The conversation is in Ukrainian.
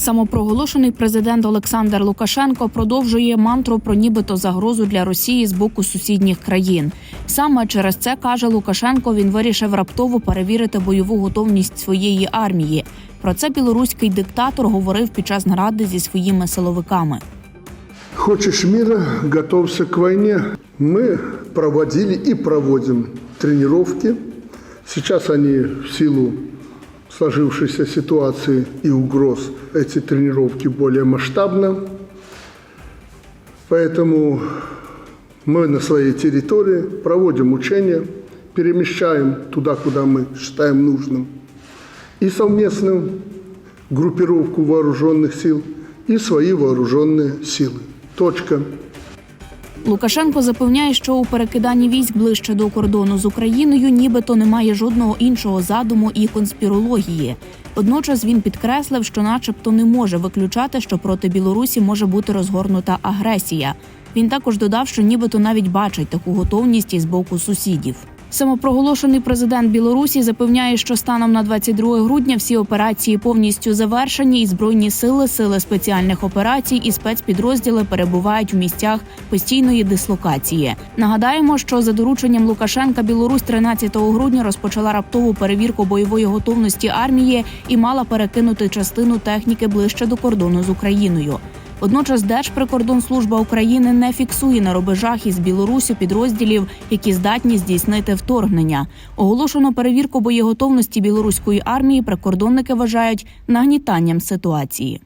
Самопроголошений президент Олександр Лукашенко продовжує мантру про нібито загрозу для Росії з боку сусідніх країн. Саме через це каже Лукашенко. Він вирішив раптово перевірити бойову готовність своєї армії. Про це білоруський диктатор говорив під час наради зі своїми силовиками. Хочешь мира, готовься к войне. Мы проводили и проводим тренировки. Сейчас они в силу сложившейся ситуации и угроз, эти тренировки более масштабно. Поэтому мы на своей территории проводим учения, перемещаем туда, куда мы считаем нужным. И совместную группировку вооруженных сил, и свои вооруженные силы. Точка. Лукашенко запевняє, що у перекиданні військ ближче до кордону з Україною нібито немає жодного іншого задуму і конспірології. Водночас він підкреслив, що, начебто, не може виключати, що проти Білорусі може бути розгорнута агресія. Він також додав, що нібито навіть бачить таку готовність із боку сусідів. Самопроголошений президент Білорусі запевняє, що станом на 22 грудня всі операції повністю завершені, і збройні сили, сили спеціальних операцій і спецпідрозділи перебувають в місцях постійної дислокації. Нагадаємо, що за дорученням Лукашенка Білорусь 13 грудня розпочала раптову перевірку бойової готовності армії і мала перекинути частину техніки ближче до кордону з Україною. Водночас Держприкордонслужба України не фіксує на рубежах із Білорусі підрозділів, які здатні здійснити вторгнення. Оголошено перевірку боєготовності білоруської армії. Прикордонники вважають нагнітанням ситуації.